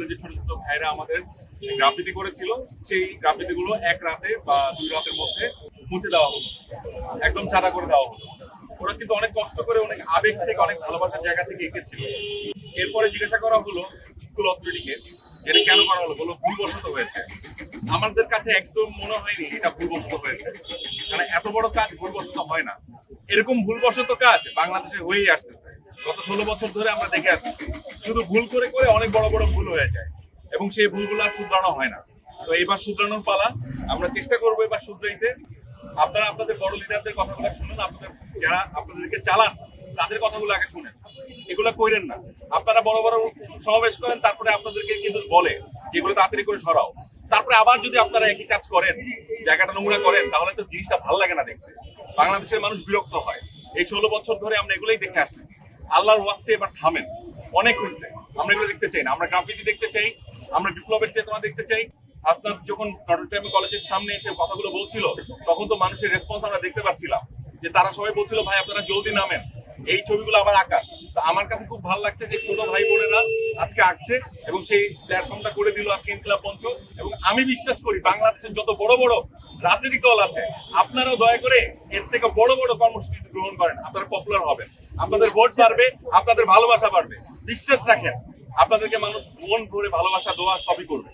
স্কুলের যে ছোট ছোট ভাইরা আমাদের গ্রাফিতি করেছিল, সেই গ্রাফিতি গুলো এক রাতে বা দুই রাতের মধ্যে মুছে দেওয়া হলো। একদম সাদা করে দেওয়া হলো। ওরা কিন্তু অনেক কষ্ট করে, অনেক আবেগ থেকে, অনেক ভালোবাসার জায়গা থেকে এঁকেছিল। এরপরে জিজ্ঞাসা করা হলো স্কুল অথরিটিকে যেটা কেন করা হলো বলো ভুলবশত হয়েছে। আমাদের কাছে একদম মনে হয়নি এটা ভুলবশত হয়েছে। মানে এত বড় কাজ ভুলবশত হয় না। এরকম ভুলবশত কাজ বাংলাদেশে হয়েই আসতেছে। গত ষোলো বছর ধরে আমরা দেখে আসতেছি। শুধু ভুল করে করে অনেক বড় বড় ভুল হয়ে যায়। এবং সেই ভুলগুলো আর শুধরানো হয় না। তো এবার শুধরানোর পালা আমরা চেষ্টা করব এবার শুধরাইতে। আপনারা আপনাদের বড় লিডারদের কথাগুলো শুনুন, আপনাদের যারা আপনাদেরকে চালান, তাদের কথাগুলো আগে শুনেন। এগুলো কইরেন না। আপনারা বড় বড় সমাবেশ করেন, তারপরে আপনাদেরকে কিন্তু বলে যেগুলো তাড়াতাড়ি করে সরাও। তারপরে আবার যদি আপনারা একই কাজ করেন, জায়গাটা নোংরা করেন, তাহলে তো জিনিসটা ভালো লাগে না দেখতে। বাংলাদেশের মানুষ বিরক্ত হয়। এই ষোলো বছর ধরে আমরা এগুলোই দেখে আসতেছি আল্লাহর ওয়াস্তে এবার থামেন। অনেক হয়েছে। আমরা এগুলো দেখতে চাই না। আমরা গ্রাফিতি দেখতে চাই, আমরা বিপ্লবের চেতনা দেখতে চাই। আসনাদ যখন নটরডেম কলেজের সামনে এসে কথাগুলো বলছিল, তখন তো মানুষের রেসপন্স আমরা দেখতে পাচ্ছিলাম। যে তারা সবাই বলছিল, ভাই, আপনারা জলদি নামেন। এই ছবিগুলো আবার আঁকা আমার কাছে খুব ভালো লাগছে যে ছোট ভাই বোনেরা আজকে আঁকছে এবং সেই প্ল্যাটফর্মটা করে দিল আজকে ইনকিলাব মঞ্চ। এবং আমি বিশ্বাস করি, বাংলাদেশের যত বড় বড় রাজনৈতিক দল আছে, আপনারাও দয়া করে এর থেকে বড় বড় কর্মসূচি গ্রহণ করেন। আপনারা পপুলার হবেন। আপনাদের ভোট বাড়বে, আপনাদের ভালোবাসা বাড়বে। বিশ্বাস রাখেন। আপনাদেরকে মানুষ মন ভরে ভালোবাসা দোয়া সবই করবে।